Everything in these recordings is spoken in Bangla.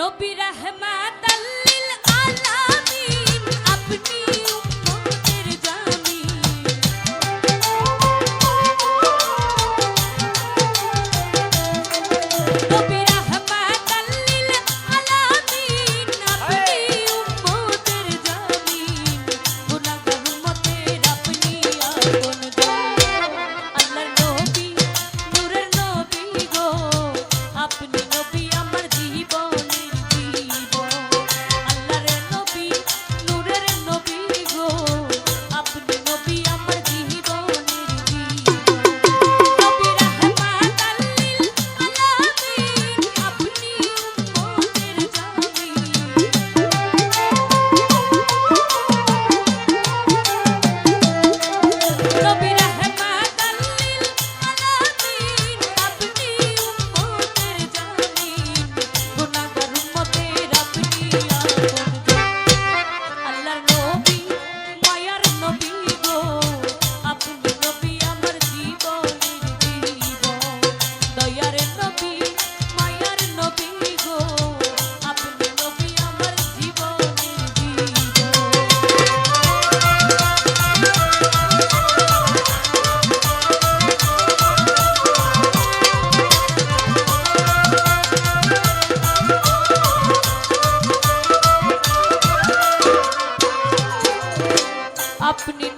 নবী রহমাত আল্লাহ।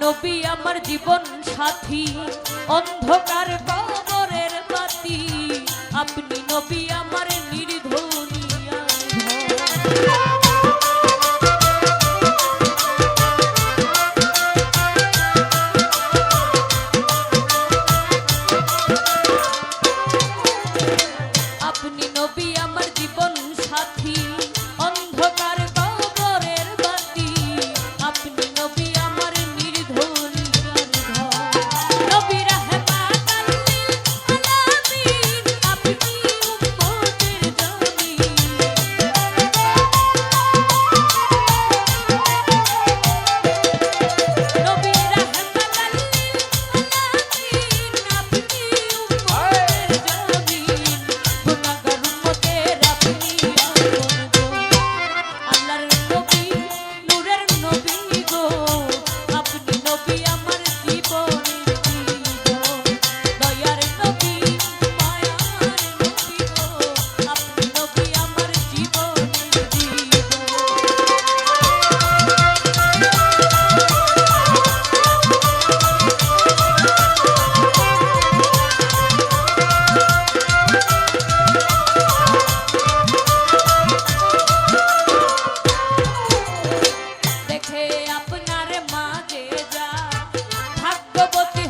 নবী আমার জীবন সাথী অন্ধকার কবরের বাতি আপনি নবী আমার নির্ধনিয়া। মাঝে যা। ভাগ্যবতী